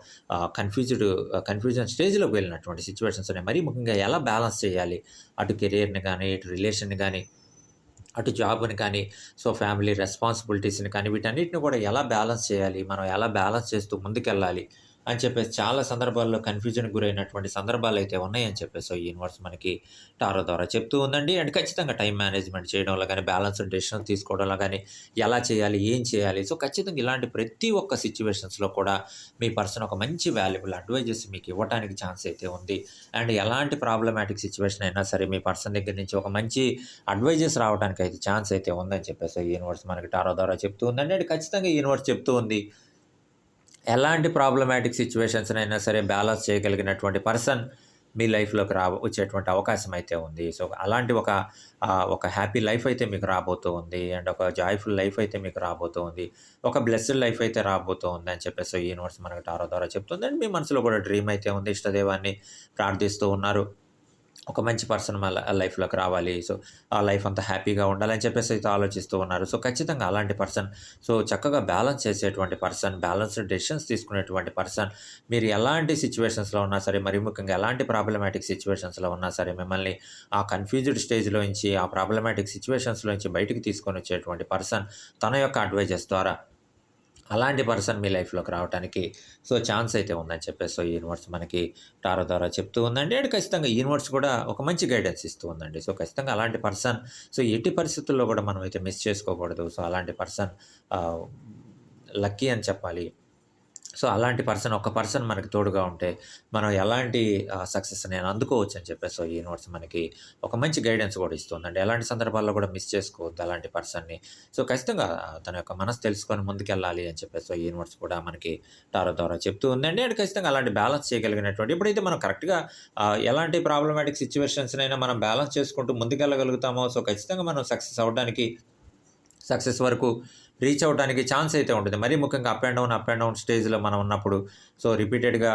కన్ఫ్యూజ్డ్ కన్ఫ్యూజన్ స్టేజ్లోకి వెళ్ళినటువంటి సిచ్యువేషన్స్ ఉన్నాయి. మరీ ముఖ్యంగా ఎలా బ్యాలెన్స్ చేయాలి? అటు కెరియర్ని కానీ ఇటు రిలేషన్ని కానీ అటు జాబ్ని కానీ సో ఫ్యామిలీ రెస్పాన్సిబిలిటీస్ని కానీ వీటన్నిటిని కూడా ఎలా బ్యాలెన్స్ చేయాలి? మనం ఎలా బ్యాలెన్స్ చేస్తూ ముందుకెళ్ళాలి? అని చెప్పేసి చాలా సందర్భాల్లో కన్ఫ్యూజన్ గురైనటువంటి సందర్భాలు అయితే ఉన్నాయని చెప్పేసి ఈ యూనివర్స్ మనకి టారో ద్వారా చెప్తూ ఉందండి. అండ్ ఖచ్చితంగా టైం మేనేజ్‌మెంట్ చేయడంలో కానీ బ్యాలెన్స్ డెసిషన్ తీసుకోవడంలో కానీ ఎలా చేయాలి? ఏం చేయాలి? సో, ఖచ్చితంగా ఇలాంటి ప్రతి ఒక్క సిచ్యువేషన్స్లో కూడా మీ పర్సన్ ఒక మంచి వాల్యుబుల్ అడ్వైజెస్ మీకు ఇవ్వటానికి ఛాన్స్ అయితే ఉంది. అండ్ ఎలాంటి ప్రాబ్లమాటిక్ సిచ్యువేషన్ అయినా సరే మీ పర్సన్ దగ్గర నుంచి ఒక మంచి అడ్వైజెస్ రావడానికి అయితే ఛాన్స్ అయితే ఉందని చెప్పేసి యూనివర్స్ మనకి టారో ద్వారా చెప్తూ ఉందండి. అండ్ ఖచ్చితంగా యూనివర్స్ చెప్తూ ఉంది. ఎలాంటి ప్రాబ్లమాటిక్ సిట్యుయేషన్స్‌నైనా సరే బ్యాలెన్స్ చేయగలిగినటువంటి పర్సన్ మీ లైఫ్‌లోకి రా వచ్చేటువంటి అవకాశం అయితే ఉంది. సో, అలాంటి ఒక ఒక హ్యాపీ లైఫ్ అయితే మీకు రాబోతూ ఉంది. అండ్ ఒక జాయ్‌ఫుల్ లైఫ్ అయితే మీకు రాబోతూ ఉంది. ఒక బ్లెస్డ్ లైఫ్ అయితే రాబోతూ ఉంది అని చెప్పేసి యూనివర్స్ మనకు టారో ద్వారా చెప్తుంది. అండ్ మీ మనసులో కూడా డ్రీమ్ అయితే ఉంది. ఇష్టదేవాన్ని ప్రార్థిస్తూ ఉన్నారు. ఒక మంచి పర్సన్ మా లైఫ్‌లోకి రావాలి. సో, ఆ లైఫ్ అంతా హ్యాపీగా ఉండాలని చెప్పేసి అయితే ఆలోచిస్తూ ఉన్నారు. సో, ఖచ్చితంగా అలాంటి పర్సన్ సో, చక్కగా బ్యాలెన్స్ చేసేటువంటి పర్సన్, బ్యాలెన్స్‌డ్ డెసిషన్స్ తీసుకునేటువంటి పర్సన్ మీరు ఎలాంటి సిచ్యువేషన్స్లో ఉన్నా సరే, మరీ ముఖ్యంగా ఎలాంటి ప్రాబ్లమాటిక్ సిచ్యువేషన్స్లో ఉన్నా సరే, మిమ్మల్ని ఆ కన్‌ఫ్యూజ్డ్ స్టేజ్‌లో నుంచి, ఆ ప్రాబ్లమాటిక్ సిచ్యువేషన్స్లో నుంచి బయటకు తీసుకొని వచ్చేటువంటి పర్సన్ తన యొక్క అడ్వైజెస్ ద్వారా అలాంటి పర్సన్ మీ లైఫ్‌లోకి రావటానికి సో, ఛాన్స్ అయితే ఉందని చెప్పేసి సో, యూనివర్స్ మనకి టారో ద్వారా చెప్తూ ఉందండి. అండ్ ఖచ్చితంగా యూనివర్స్ కూడా ఒక మంచి గైడెన్స్ ఇస్తూ ఉందండి. సో, ఖచ్చితంగా అలాంటి పర్సన్ సో, ఎట్టి పరిస్థితుల్లో కూడా మనం అయితే మిస్ చేసుకోకూడదు. సో, అలాంటి పర్సన్ లక్కీ అని చెప్పాలి. సో, అలాంటి పర్సన్ ఒక పర్సన్ మనకి తోడుగా ఉంటే మనం ఎలాంటి సక్సెస్ నేను అందుకోవచ్చు అని చెప్పేసి సో, ఈ యూనివర్స్ మనకి ఒక మంచి గైడెన్స్ కూడా ఇస్తుందండి. ఎలాంటి సందర్భాల్లో కూడా మిస్ చేసుకోవద్దు అలాంటి పర్సన్‌ని. సో, ఖచ్చితంగా తన యొక్క మనసు తెలుసుకొని ముందుకెళ్ళాలి అని చెప్పేసి సో, ఈ యూనివర్స్ కూడా మనకి టారో ద్వారా చెప్తూ ఉందండి. అండ్ ఖచ్చితంగా అలాంటి బ్యాలెన్స్ చేయగలిగినటువంటి ఇప్పుడైతే మనం కరెక్ట్‌గా ఎలాంటి ప్రాబ్లమాటిక్ సిచ్యువేషన్స్నైనా మనం బ్యాలెన్స్ చేసుకుంటూ ముందుకెళ్ళగలుగుతామో సో, ఖచ్చితంగా మనం సక్సెస్ అవ్వడానికి సక్సెస్ వరకు రీచ్ అవడానికి ఛాన్స్ అయితే ఉంటుంది. మరీ ముఖ్యంగా up and down, up and down స్టేజ్‌లో మనం ఉన్నప్పుడు సో, రిపీటెడ్‌గా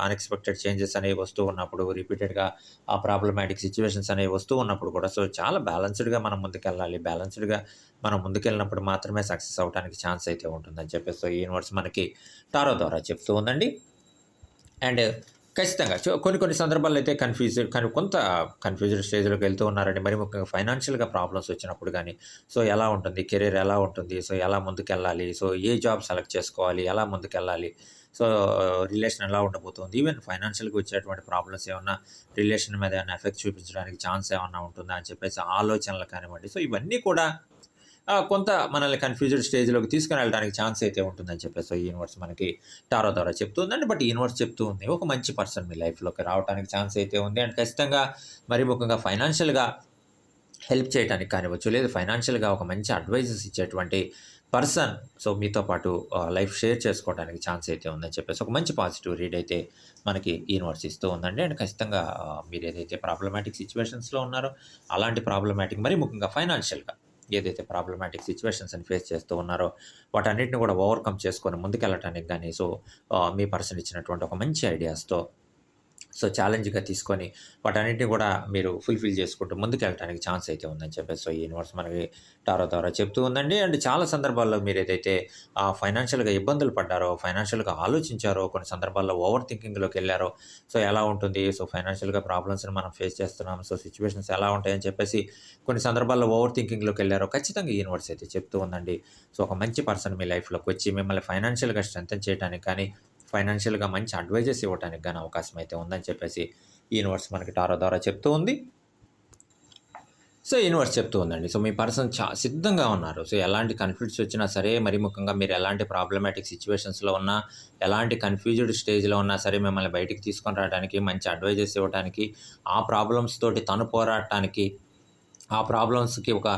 అన్‌ఎక్స్‌పెక్టెడ్ చేంజెస్ అనేవి వస్తూ ఉన్నప్పుడు, రిపీటెడ్‌గా ఆ ప్రాబ్లమాటిక్ సిచ్యువేషన్స్ అనేవి వస్తూ ఉన్నప్పుడు కూడా సో, చాలా బ్యాలెన్స్‌డ్‌గా మనం ముందుకెళ్ళాలి. బ్యాలెన్స్‌డ్‌గా మనం ముందుకెళ్ళినప్పుడు మాత్రమే సక్సెస్ అవ్వడానికి ఛాన్స్ అయితే ఉంటుందని చెప్పేసి సో, ఈ యూనివర్స్ మనకి టారో ద్వారా చెప్తూ ఉందండి. అండ్ ఖచ్చితంగా కొన్ని కొన్ని సందర్భాల్లో అయితే కన్‌ఫ్యూజ్డ్ కానీ కొంత కన్‌ఫ్యూజ్డ్ స్టేజ్‌లోకి వెళ్తూ ఉన్నారండి. మరి ముఖ్యంగా ఫైనాన్షియల్‌గా ప్రాబ్లమ్స్ వచ్చినప్పుడు కానీ సో, ఎలా ఉంటుంది? కెరీర్ ఎలా ఉంటుంది? సో, ఎలా ముందుకెళ్ళాలి? సో, ఏ జాబ్ సెలెక్ట్ చేసుకోవాలి? ఎలా ముందుకెళ్ళాలి? సో, రిలేషన్ ఎలా ఉండబోతుంది? ఈవెన్ ఫైనాన్షియల్‌గా వచ్చేటువంటి ప్రాబ్లమ్స్ ఏమన్నా రిలేషన్ మీద ఏమైనా ఎఫెక్ట్ చూపించడానికి ఛాన్స్ ఏమన్నా ఉంటుందా? అని చెప్పేసి ఆలోచనలు కానివ్వండి. సో, ఇవన్నీ కూడా కొంత మనల్ని కన్‌ఫ్యూజ్డ్ స్టేజ్‌లోకి తీసుకుని వెళ్ళడానికి ఛాన్స్ అయితే ఉంటుందని చెప్పేసి ఈ యూనివర్స్ మనకి టారో ద్వారా చెప్తూ ఉందండి. బట్ యూనివర్స్ చెప్తూ ఉంది ఒక మంచి పర్సన్ మీ లైఫ్‌లోకి రావడానికి ఛాన్స్ అయితే ఉంది. అండ్ ఖచ్చితంగా మరీ ముఖ్యంగా ఫైనాన్షియల్‌గా హెల్ప్ చేయటానికి కానివ్వచ్చు, లేదు ఫైనాన్షియల్‌గా ఒక మంచి అడ్వైజెస్ ఇచ్చేటువంటి పర్సన్ సో, మీతో పాటు లైఫ్ షేర్ చేసుకోవడానికి ఛాన్స్ అయితే ఉందని చెప్పేసి ఒక మంచి పాజిటివ్ రీడ్ అయితే మనకి యూనివర్స్ ఇస్తూ ఉందండి. అండ్ ఖచ్చితంగా మీరు ఏదైతే ప్రాబ్లమాటిక్ సిచ్యువేషన్స్లో ఉన్నారో అలాంటి ప్రాబ్లమాటిక్ మరీ ముఖ్యంగా ఫైనాన్షియల్‌గా ఏదైతే ప్రాబ్లమాటిక్ సిట్యుయేషన్స్‌ని ఫేస్ చేస్తూ ఉన్నారో వాటన్నిటిని కూడా ఓవర్‌కమ్ చేసుకొని ముందుకెళ్ళటానికి కానీ సో, మీ పర్సన్ ఇచ్చినటువంటి ఒక మంచి ఐడియాస్‌తో సో, ఛాలెంజ్‌గా తీసుకొని వాటన్నిటిని కూడా మీరు ఫుల్‌ఫిల్ చేసుకుంటూ ముందుకెళ్ళటానికి ఛాన్స్ అయితే ఉందని చెప్పేసి సో, ఈ యూనివర్స్ మనకి టారో ద్వారా చెప్తూ ఉందండి. అండ్ చాలా సందర్భాల్లో మీరు ఏదైతే ఫైనాన్షియల్‌గా ఇబ్బందులు పడ్డారో, ఫైనాన్షియల్‌గా ఆలోచించారో, కొన్ని సందర్భాల్లో ఓవర్ థింకింగ్‌లోకి వెళ్ళారో సో, ఎలా ఉంటుంది? సో, ఫైనాన్షియల్‌గా ప్రాబ్లమ్స్‌ని మనం ఫేస్ చేస్తున్నాం. సో, సిచ్యువేషన్స్ ఎలా ఉంటాయని చెప్పేసి కొన్ని సందర్భాల్లో ఓవర్ థింకింగ్‌లోకి వెళ్ళారో ఖచ్చితంగా యూనివర్స్ అయితే చెప్తూ ఉందండి. సో, ఒక మంచి పర్సన్ మీ లైఫ్‌లోకి వచ్చి మిమ్మల్ని ఫైనాన్షియల్‌గా స్ట్రెంగ్ చేయటానికి కానీ, ఫైనాన్షియల్‌గా మంచి అడ్వైజెస్ ఇవ్వడానికి కానీ అవకాశం అయితే ఉందని చెప్పేసి యూనివర్స్ మనకి టారో ద్వారా చెప్తూ ఉంది. సో, యూనివర్స్ చెప్తూ ఉందండి. సో, మీ పర్సన్ చా సిద్ధంగా ఉన్నారు. సో, ఎలాంటి కాన్‌ఫ్లిక్ట్స్ వచ్చినా సరే, మరీ ముఖ్యంగా మీరు ఎలాంటి ప్రాబ్లమాటిక్ సిచ్యువేషన్స్లో ఉన్నా, ఎలాంటి కన్‌ఫ్యూజ్డ్ స్టేజ్‌లో ఉన్నా సరే, మిమ్మల్ని బయటికి తీసుకొని రావడానికి, మంచి అడ్వైజెస్ ఇవ్వటానికి, ఆ ప్రాబ్లమ్స్ తోటి తను పోరాడటానికి, ఆ ప్రాబ్లమ్స్‌కి ఒక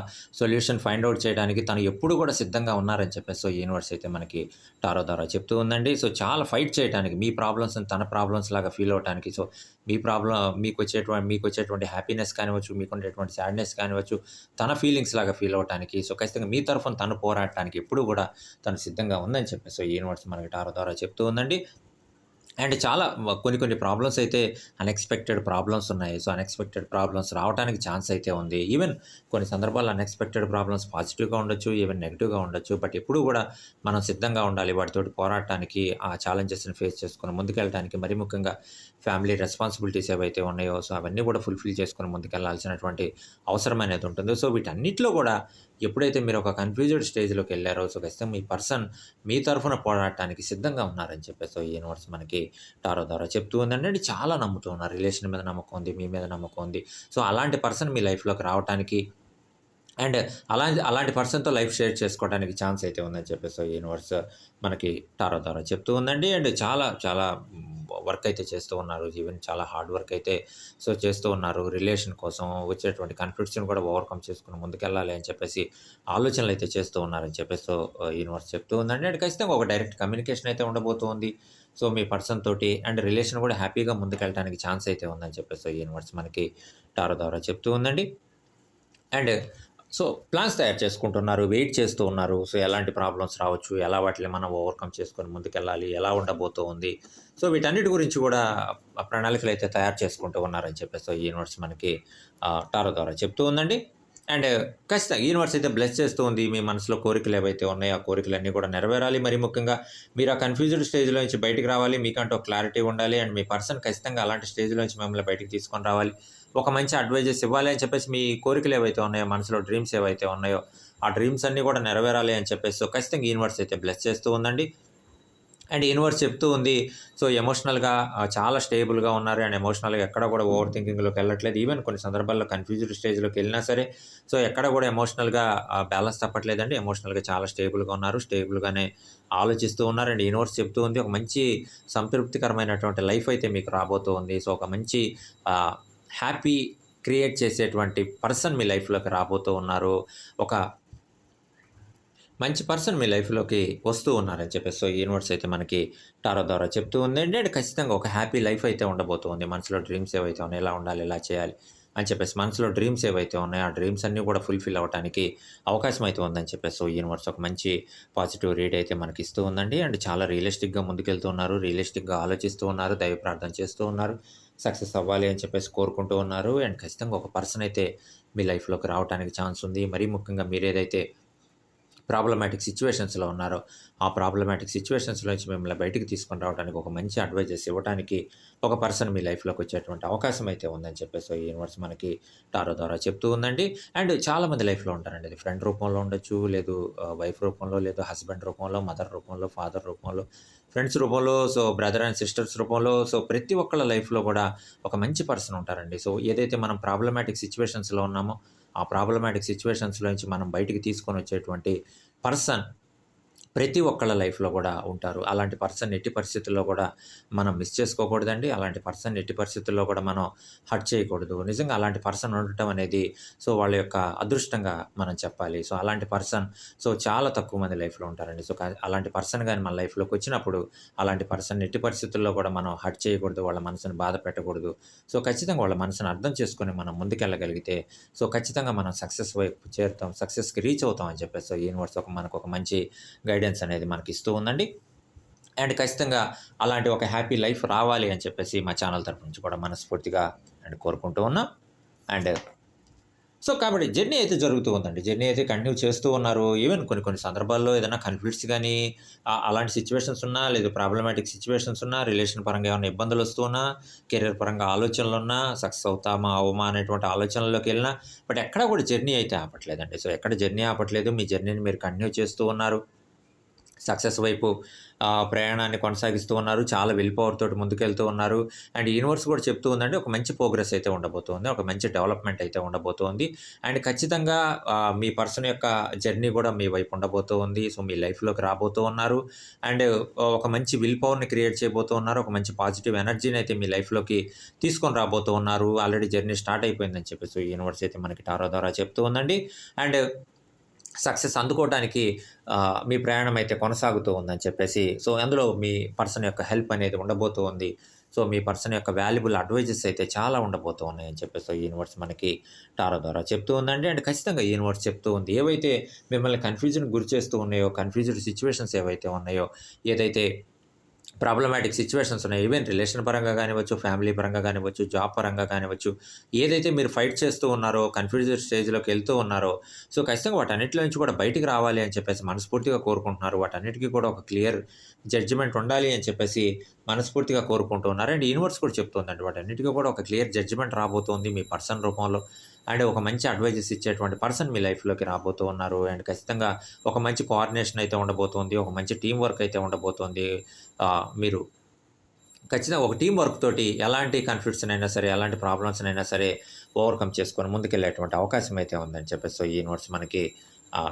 సొల్యూషన్ ఫైండ్ అవుట్ చేయడానికి తను ఎప్పుడు కూడా సిద్ధంగా ఉన్నారని చెప్పేసి సో, యూనివర్స్ అయితే మనకి టారో ద్వారా చెప్తూ ఉందండి. సో, చాలా ఫైట్ చేయటానికి మీ ప్రాబ్లమ్స్‌ని తన ప్రాబ్లమ్స్ లాగా ఫీల్ అవ్వటానికి సో, మీ ప్రాబ్లం మీకు వచ్చేటువంటి మీకు వచ్చేటువంటి హ్యాపీనెస్ కానివ్వచ్చు, మీకుండేటువంటి సాడ్‌నెస్ కానివ్వచ్చు, తన ఫీలింగ్స్ లాగా ఫీల్ అవ్వటానికి సో, ఖచ్చితంగా మీ తరఫున తను పోరాడటానికి ఎప్పుడు కూడా తను సిద్ధంగా ఉందని చెప్పేసి సో, ఈ యూనివర్స్ మనకి టారో ద్వారా చెప్తూ ఉందండి. అండ్ చాలా కొన్ని కొన్ని ప్రాబ్లమ్స్ అయితే అన్ఎక్స్పెక్టెడ్ ప్రాబ్లమ్స్ ఉన్నాయి. సో అన్ఎక్స్పెక్టెడ్ ప్రాబ్లమ్స్ రావడానికి ఛాన్స్ అయితే ఉంది. ఈవెన్ కొన్ని సందర్భాల్లో అన్ఎక్స్పెక్టెడ్ ప్రాబ్లమ్స్ పాజిటివ్గా ఉండొచ్చు ఈవెన్ నెగిటివ్గా ఉండొచ్చు. బట్ ఎప్పుడు కూడా మనం సిద్ధంగా ఉండాలి. వాటితోటి పోరాటానికి ఆ ఛాలెంజెస్ని ఫేస్ చేసుకుని ముందుకెళ్ళడానికి మరీ ముఖ్యంగా ఫ్యామిలీ రెస్పాన్సిబిలిటీస్ ఏవైతే ఉన్నాయో సో అవన్నీ కూడా ఫుల్ఫిల్ చేసుకుని ముందుకెళ్ళాల్సినటువంటి అవసరం అనేది ఉంటుంది. సో వీటన్నిటిలో కూడా ఎప్పుడైతే మీరు ఒక కన్ఫ్యూజ్డ్ స్టేజ్లోకి వెళ్ళారో సో ఖచ్చితంగా మీ పర్సన్ మీ తరఫున పోరాడటానికి సిద్ధంగా ఉన్నారని చెప్పేసి సో ఈ యూనివర్స్ మనకి టారో ద్వారా చెప్తూ ఉందండి. చాలా నమ్ముతూ ఉన్నారు. రిలేషన్ మీద నమ్మకం ఉంది మీ మీద నమ్మకం ఉంది. సో అలాంటి పర్సన్ మీ లైఫ్లోకి రావడానికి అండ్ అలాంటి అలాంటి పర్సన్తో లైఫ్ షేర్ చేసుకోవడానికి ఛాన్స్ అయితే ఉందని చెప్పేసి యూనివర్స్ మనకి టారో ద్వారా చెప్తూ ఉందండి. అండ్ చాలా చాలా వర్క్ అయితే చేస్తూ ఉన్నారు. ఈవెన్ చాలా హార్డ్ వర్క్ అయితే సో చేస్తూ ఉన్నారు. రిలేషన్ కోసం వచ్చేటువంటి కన్ఫ్లిక్ట్స్ని కూడా ఓవర్కమ్ చేసుకుని ముందుకెళ్ళాలి అని చెప్పేసి ఆలోచనలు అయితే చేస్తూ ఉన్నారని చెప్పేసి యూనివర్స్ చెప్తూ ఉందండి. అండ్ ఖచ్చితంగా ఒక డైరెక్ట్ కమ్యూనికేషన్ అయితే ఉండబోతోంది. సో మీ పర్సన్ తోటి అండ్ రిలేషన్ కూడా హ్యాపీగా ముందుకెళ్ళడానికి ఛాన్స్ అయితే ఉందని చెప్పేసి యూనివర్స్ మనకి టారో ద్వారా చెప్తూ ఉందండి. అండ్ సో ప్లాన్స్ తయారు చేసుకుంటున్నారు వెయిట్ చేస్తూ ఉన్నారు. సో ఎలాంటి ప్రాబ్లమ్స్ రావచ్చు ఎలా వాటిని మనం ఓవర్కమ్ చేసుకొని ముందుకెళ్ళాలి ఎలా ఉండబోతూ ఉంది. సో వీటన్నిటి గురించి కూడా ప్రణాళికలు అయితే తయారు చేసుకుంటూ ఉన్నారని చెప్పేసి సో ఈ యూనివర్స్ మనకి టారో ద్వారా చెప్తూ ఉందండి. అండ్ ఖచ్చితంగా యూనివర్స్ అయితే బ్లెస్ చేస్తూ ఉంది. మీ మనసులో కోరికలు ఏవైతే ఉన్నాయో ఆ కోరికలన్నీ కూడా నెరవేరాలి. మరి ముఖ్యంగా మీరు ఆ కన్ఫ్యూజ్డ్ స్టేజ్లో నుంచి బయటకు రావాలి. మీకంటూ క్లారిటీ ఉండాలి. అండ్ మీ పర్సన్ ఖచ్చితంగా అలాంటి స్టేజ్లో నుంచి మిమ్మల్ని బయటికి తీసుకొని రావాలి. ఒక మంచి అడ్వైజెస్ ఇవ్వాలి అని చెప్పేసి మీ కోరికలు ఏవైతే ఉన్నాయో మనసులో డ్రీమ్స్ ఏవైతే ఉన్నాయో ఆ డ్రీమ్స్ అన్నీ కూడా నెరవేరాలి అని చెప్పేసి సో ఖచ్చితంగా యూనివర్స్ అయితే బ్లెస్ చేస్తూ ఉందండి. అండ్ యూనివర్స్ చెప్తూ ఉంది సో ఎమోషనల్గా చాలా స్టేబుల్గా ఉన్నారు. అండ్ ఎమోషనల్గా ఎక్కడ కూడా ఓవర్ థింకింగ్లోకి వెళ్ళట్లేదు. ఈవెన్ కొన్ని సందర్భాల్లో కన్ఫ్యూజ్డ్ స్టేజ్లోకి వెళ్ళినా సరే సో ఎక్కడ కూడా ఎమోషనల్గా బ్యాలెన్స్ తప్పట్లేదండి. ఎమోషనల్గా చాలా స్టేబుల్గా ఉన్నారు. స్టేబుల్గానే ఆలోచిస్తూ ఉన్నారు. అండ్ యూనివర్స్ చెప్తూ ఉంది ఒక మంచి సంతృప్తికరమైనటువంటి లైఫ్ అయితే మీకు రాబోతూ ఉంది. సో ఒక మంచి హ్యాపీ క్రియేట్ చేసేటువంటి పర్సన్ మీ లైఫ్లోకి రాబోతూ ఉన్నారు. ఒక మంచి పర్సన్ మీ లైఫ్లోకి వస్తూ ఉన్నారని చెప్పేసి సో యూనివర్స్ అయితే మనకి టారో ద్వారా చెప్తూ ఉంది. అండ్ ఖచ్చితంగా ఒక హ్యాపీ లైఫ్ అయితే ఉండబోతుంది మనసులో డ్రీమ్స్ ఏవైతే ఉన్నాయి ఎలా ఉండాలి ఎలా చేయాలి అని చెప్పేసి మనసులో డ్రీమ్స్ ఏవైతే ఉన్నాయో ఆ డ్రీమ్స్ అన్నీ కూడా ఫుల్ఫిల్ అవ్వడానికి అవకాశం అయితే ఉందని చెప్పేసి సో యూనివర్స్ ఒక మంచి పాజిటివ్ రీడ్ అయితే మనకి ఇస్తూ ఉందండి. అండ్ చాలా రియలిస్టిక్గా ముందుకెళ్తూ ఉన్నారు రియలిస్టిక్గా ఆలోచిస్తూ ఉన్నారు దైవ ప్రార్థన చేస్తూ ఉన్నారు. సక్సెస్ అవ్వాలి అని చెప్పేసి కోరుకుంటూ ఉన్నారు. అండ్ ఖచ్చితంగా ఒక పర్సన్ అయితే మీ లైఫ్లోకి రావడానికి ఛాన్స్ ఉంది. మరీ ముఖ్యంగా మీరు ఏదైతే ప్రాబ్లమాటిక్ సిచ్యువేషన్స్లో ఉన్నారో ఆ ప్రాబ్లమాటిక్ సిచ్యువేషన్స్లో నుంచి మిమ్మల్ని బయటికి తీసుకొని రావడానికి ఒక మంచి అడ్వైజెస్ ఇవ్వడానికి ఒక పర్సన్ మీ లైఫ్లోకి వచ్చేటువంటి అవకాశం అయితే ఉందని చెప్పేసి ఈ యూనివర్స్ మనకి టారో ద్వారా చెప్తూ ఉందండి. అండ్ చాలామంది లైఫ్లో ఉంటారండి. అది ఫ్రెండ్ రూపంలో ఉండొచ్చు లేదు వైఫ్ రూపంలో లేదు హస్బెండ్ రూపంలో మదర్ రూపంలో ఫాదర్ రూపంలో ఫ్రెండ్స్ రూపంలో సో బ్రదర్ అండ్ సిస్టర్స్ రూపంలో సో ప్రతి ఒక్కళ్ళ లైఫ్లో కూడా ఒక మంచి పర్సన్ ఉంటారండి. సో ఏదైతే మనం ప్రాబ్లమాటిక్ సిచ్యువేషన్స్లో ఉన్నామో ఆ ప్రాబ్లమాటిక్ సిచ్యువేషన్స్లో నుంచి మనం బయటికి తీసుకొని వచ్చేటువంటి పర్సన్ ప్రతి ఒక్కళ్ళ లైఫ్లో కూడా ఉంటారు. అలాంటి పర్సన్ ఎట్టి పరిస్థితుల్లో కూడా మనం మిస్ చేసుకోకూడదండి. అలాంటి పర్సన్ ఎట్టి పరిస్థితుల్లో కూడా మనం హర్ట్ చేయకూడదు. నిజంగా అలాంటి పర్సన్ ఉండటం అనేది సో వాళ్ళ యొక్క అదృష్టంగా మనం చెప్పాలి. సో అలాంటి పర్సన్ సో చాలా తక్కువ మంది లైఫ్లో ఉంటారండి. సో అలాంటి పర్సన్ కానీ మన లైఫ్లోకి వచ్చినప్పుడు అలాంటి పర్సన్ ఎట్టి పరిస్థితుల్లో కూడా మనం హర్ట్ చేయకూడదు. వాళ్ళ మనసుని బాధ పెట్టకూడదు. సో ఖచ్చితంగా వాళ్ళ మనసుని అర్థం చేసుకొని మనం ముందుకెళ్ళగలిగితే సో ఖచ్చితంగా మనం సక్సెస్ వైపు చేరుతాం. సక్సెస్కి రీచ్ అవుతాం అని చెప్పేసి సో యూనివర్స్ ఒక మనకు ఒక మంచి గైడ్ గైడెన్స్ అనేది మనకి ఇస్తూ ఉందండి. అండ్ ఖచ్చితంగా అలాంటి ఒక హ్యాపీ లైఫ్ రావాలి అని చెప్పేసి మా ఛానల్ తరపు నుంచి కూడా మనస్ఫూర్తిగా అండ్ కోరుకుంటూ ఉన్నాం. అండ్ సో కాబట్టి జర్నీ అయితే జరుగుతూ ఉందండి. జర్నీ అయితే కంటిన్యూ చేస్తూ ఉన్నారు. ఈవెన్ కొన్ని కొన్ని సందర్భాల్లో ఏదైనా కన్ఫ్లిక్ట్స్ కానీ అలాంటి సిచ్యువేషన్స్ ఉన్నా లేదా ప్రాబ్లమాటిక్ సిచ్యువేషన్స్ ఉన్నా రిలేషన్ పరంగా ఏమైనా ఇబ్బందులు వస్తున్నా కెరీర్ పరంగా ఆలోచనలు ఉన్నా సక్సెస్ అవుతామా అవమా అనేటువంటి ఆలోచనల్లోకి వెళ్ళినా బట్ ఎక్కడ కూడా జర్నీ అయితే ఆపట్లేదండి. సో ఎక్కడ జర్నీ ఆపట్లేదు మీ జర్నీని మీరు కంటిన్యూ చేస్తూ ఉన్నారు. సక్సెస్ వైపు ప్రయాణాన్ని కొనసాగిస్తూ ఉన్నారు. చాలా విల్ పవర్ తోటి ముందుకెళ్తూ ఉన్నారు. అండ్ యూనివర్స్ కూడా చెప్తూ ఉందండి ఒక మంచి ప్రోగ్రెస్ అయితే ఉండబోతుంది ఒక మంచి డెవలప్మెంట్ అయితే ఉండబోతోంది. అండ్ ఖచ్చితంగా మీ పర్సన్ యొక్క జర్నీ కూడా మీ వైపు ఉండబోతూ ఉంది సో మీ లైఫ్లోకి రాబోతూ ఉన్నారు. అండ్ ఒక మంచి విల్ పవర్ని క్రియేట్ చేయబోతూ ఉన్నారు. ఒక మంచి పాజిటివ్ ఎనర్జీని అయితే మీ లైఫ్లోకి తీసుకొని రాబోతూ ఉన్నారు. ఆల్రెడీ జర్నీ స్టార్ట్ అయిపోయిందని చెప్పేసి యూనివర్స్ అయితే మనకి టారో ద్వారా చెప్తూ ఉందండి. అండ్ సక్సెస్ అందుకోవడానికి మీ ప్రయాణం అయితే కొనసాగుతూ ఉందని చెప్పేసి సో అందులో మీ పర్సన్ యొక్క హెల్ప్ అనేది ఉండబోతూ ఉంది. సో మీ పర్సన్ యొక్క వాల్యుబుల్ అడ్వైజెస్ అయితే చాలా ఉండబోతూ ఉన్నాయని చెప్పేసి యూనివర్స్ మనకి టారో ద్వారా చెప్తూ ఉందండి. అండ్ ఖచ్చితంగా యూనివర్స్ చెప్తూ ఉంది. ఏవైతే మిమ్మల్ని కన్ఫ్యూజన్ గురి చేస్తూ ఉన్నాయో కన్ఫ్యూజ్డ్ సిచ్యువేషన్స్ ఏవైతే ఉన్నాయో ఏదైతే ప్రాబ్లమాటిక్ సిచ్యువేషన్స్ ఉన్నాయి. ఈవెన్ రిలేషన్ పరంగా కానివ్వచ్చు ఫ్యామిలీ పరంగా కానివ్వచ్చు జాబ్ పరంగా కానివ్వచ్చు ఏదైతే మీరు ఫైట్ చేస్తూ ఉన్నారో కన్ఫ్యూజన్ స్టేజ్లోకి వెళ్తూ ఉన్నారో సో ఖచ్చితంగా వాటన్నిటిలో నుంచి కూడా బయటికి రావాలి అని చెప్పేసి మనస్ఫూర్తిగా కోరుకుంటున్నారు. వాటన్నిటికీ కూడా ఒక క్లియర్ జడ్జిమెంట్ ఉండాలి అని చెప్పేసి మనస్ఫూర్తిగా కోరుకుంటూ ఉన్నారు. అండ్ యూనివర్స్ కూడా చెప్తుందండి వాటన్నిటికీ కూడా ఒక క్లియర్ జడ్జిమెంట్ రాబోతోంది మీ పర్సన్ రూపంలో. అండ్ ఒక మంచి అడ్వైజెస్ ఇచ్చేటువంటి పర్సన్ మీ లైఫ్లోకి రాబోతూ ఉన్నారు. అండ్ ఖచ్చితంగా ఒక మంచి కోఆర్డినేషన్ అయితే ఉండబోతోంది. ఒక మంచి టీం వర్క్ అయితే ఉండబోతోంది. మీరు ఖచ్చితంగా ఒక టీం వర్క్ తోటి ఎలాంటి కన్ఫ్యూషన్ అయినా సరే ఎలాంటి ప్రాబ్లమ్స్ అయినా సరే ఓవర్కమ్ చేసుకొని ముందుకెళ్ళేటువంటి అవకాశం అయితే ఉందని చెప్పేసి సో ఈ నోట్స్ మనకి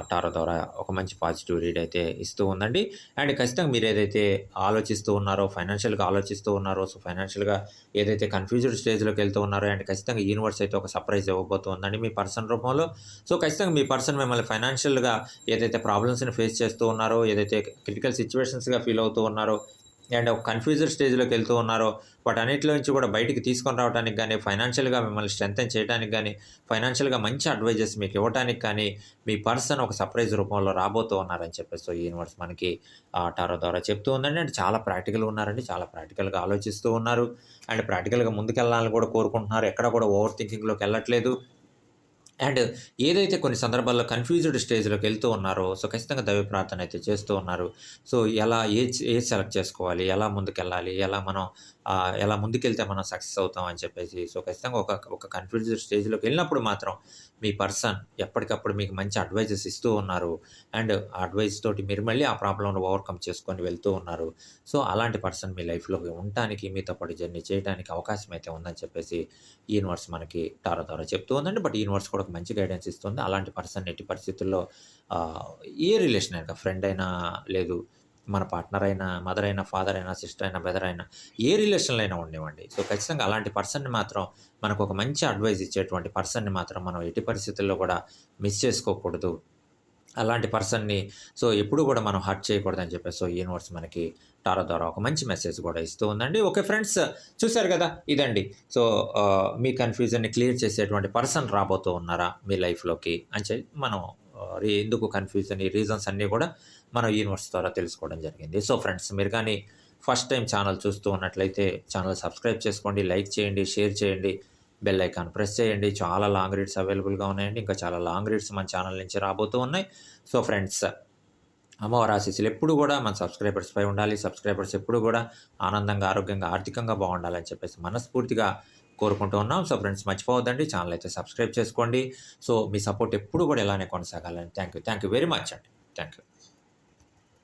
టారో ద్వారా ఒక మంచి పాజిటివ్ రీడ్ అయితే ఇస్తూ ఉందండి. అండ్ ఖచ్చితంగా మీరు ఏదైతే ఆలోచిస్తూ ఉన్నారో ఫైనాన్షియల్గా ఆలోచిస్తూ ఉన్నారో సో ఫైనాన్షియల్గా ఏదైతే కన్ఫ్యూజ్డ్ స్టేజ్లోకి వెళ్తూ ఉన్నారో అండ్ ఖచ్చితంగా యూనివర్స్ అయితే ఒక సర్ప్రైజ్ ఇవ్వబోతుందండి మీ పర్సన్ రూపంలో. సో ఖచ్చితంగా మీ పర్సన్ మిమ్మల్ని ఫైనాన్షియల్గా ఏదైతే ప్రాబ్లమ్స్ని ఫేస్ చేస్తూ ఉన్నారో ఏదైతే క్రిటికల్ సిచ్యువేషన్స్గా ఫీల్ అవుతూ ఉన్నారో అండ్ ఒక కన్ఫ్యూజర్ స్టేజ్లోకి వెళ్తూ ఉన్నారో వాటన్నిటిలో నుంచి కూడా బయటికి తీసుకొని రావడానికి కానీ ఫైనాన్షియల్గా మిమ్మల్ని స్ట్రెంథన్ చేయడానికి కానీ ఫైనాన్షియల్గా మంచి అడ్వైజెస్ మీకు ఇవ్వడానికి కానీ మీ పర్సన్ ఒక సర్ప్రైజ్ రూపంలో రాబోతూ ఉన్నారని చెప్పేసి సో ఈ యూనివర్స్ మనకి టారో ద్వారా చెప్తూ ఉందండి. అండ్ చాలా ప్రాక్టికల్గా ఉన్నారండి. చాలా ప్రాక్టికల్గా ఆలోచిస్తూ ఉన్నారు. అండ్ ప్రాక్టికల్గా ముందుకెళ్ళాలని కూడా కోరుకుంటున్నారు. ఎక్కడ కూడా ఓవర్ థింకింగ్లోకి వెళ్ళట్లేదు. అండ్ ఏదైతే కొన్ని సందర్భాల్లో కన్ఫ్యూజ్డ్ స్టేజ్లోకి వెళ్తూ ఉన్నారో సో ఖచ్చితంగా దైవ ప్రార్థన అయితే చేస్తూ ఉన్నారు. సో ఎలా ఏ ఏ సెలెక్ట్ చేసుకోవాలి? ఎలా ముందుకెళ్ళాలి? ఎలా మనం ఎలా ముందుకెళ్తే మనం సక్సెస్ అవుతాం అని చెప్పేసి సో ఖచ్చితంగా ఒక ఒక కన్ఫ్యూజ్డ్ స్టేజ్లోకి వెళ్ళినప్పుడు మాత్రం మీ పర్సన్ ఎప్పటికప్పుడు మీకు మంచి అడ్వైజెస్ ఇస్తూ ఉన్నారు. అండ్ అడ్వైస్ తోటి మీరు మళ్ళీ ఆ ప్రాబ్లమ్ను ఓవర్కమ్ చేసుకొని వెళ్తూ ఉన్నారు. సో అలాంటి పర్సన్ మీ లైఫ్లో ఉండటానికి మీతో పాటు జర్నీ చేయడానికి అవకాశం అయితే ఉందని చెప్పేసి యూనివర్స్ మనకి టారో ద్వారా చెప్తూ ఉందండి. బట్ యూనివర్స్ కూడా మంచి గైడెన్స్ ఇస్తుంది. అలాంటి పర్సన్ ఎట్టి పరిస్థితుల్లో ఏ రిలేషన్ అయినా ఫ్రెండ్ అయినా లేదు మన పార్ట్నర్ అయినా మదర్ అయినా ఫాదర్ అయినా సిస్టర్ అయినా బ్రదర్ అయినా ఏ రిలేషన్లో అయినా ఉండేవండి సో ఖచ్చితంగా అలాంటి పర్సన్ని మాత్రం మనకు ఒక మంచి అడ్వైస్ ఇచ్చేటువంటి పర్సన్ని మాత్రం మనం ఎట్టి పరిస్థితుల్లో కూడా మిస్ చేసుకోకూడదు. అలాంటి పర్సన్ని సో ఎప్పుడు కూడా మనం హర్ట్ చేయకూడదని చెప్పేసి సో యూనివర్స్ మనకి టారో ద్వారా ఒక మంచి మెసేజ్ కూడా ఇస్తూ ఉందండి. ఓకే ఫ్రెండ్స్ చూశారు కదా? ఇదండి. సో మీ కన్ఫ్యూజన్ని క్లియర్ చేసేటువంటి పర్సన్ రాబోతూ ఉన్నారా మీ లైఫ్లోకి అని చెప్పి మనం రీ- ఎందుకు కన్ఫ్యూజన్ ఈ రీజన్స్ అన్నీ కూడా మనం యూనివర్స్ ద్వారా తెలుసుకోవడం జరిగింది. సో ఫ్రెండ్స్ మీరు కానీ ఫస్ట్ టైం ఛానల్ చూస్తూ ఉన్నట్లయితే ఛానల్ సబ్స్క్రైబ్ చేసుకోండి లైక్ చేయండి షేర్ చేయండి. బెల్ ఐకాన్ ప్రెస్ చేయండి. చాలా లాంగ్ రీడ్స్ అవైలబుల్గా ఉన్నాయండి. ఇంకా చాలా లాంగ్ రీడ్స్ మన ఛానల్ నుంచి రాబోతూ ఉన్నాయి. సో ఫ్రెండ్స్ అమ్మవారి ఆశీస్సులు ఎప్పుడు కూడా మన సబ్స్క్రైబర్స్ పై ఉండాలి. సబ్స్క్రైబర్స్ ఎప్పుడు కూడా ఆనందంగా ఆరోగ్యంగా ఆర్థికంగా బాగుండాలని చెప్పేసి మనస్ఫూర్తిగా కోరుకుంటూ ఉన్నాం. సో ఫ్రెండ్స్ మర్చిపోవద్దండి. ఛానల్ అయితే సబ్స్క్రైబ్ చేసుకోండి. సో మీ సపోర్ట్ ఎప్పుడు కూడా ఇలానే కొనసాగాలని thank you thank you very much అండి. Thank you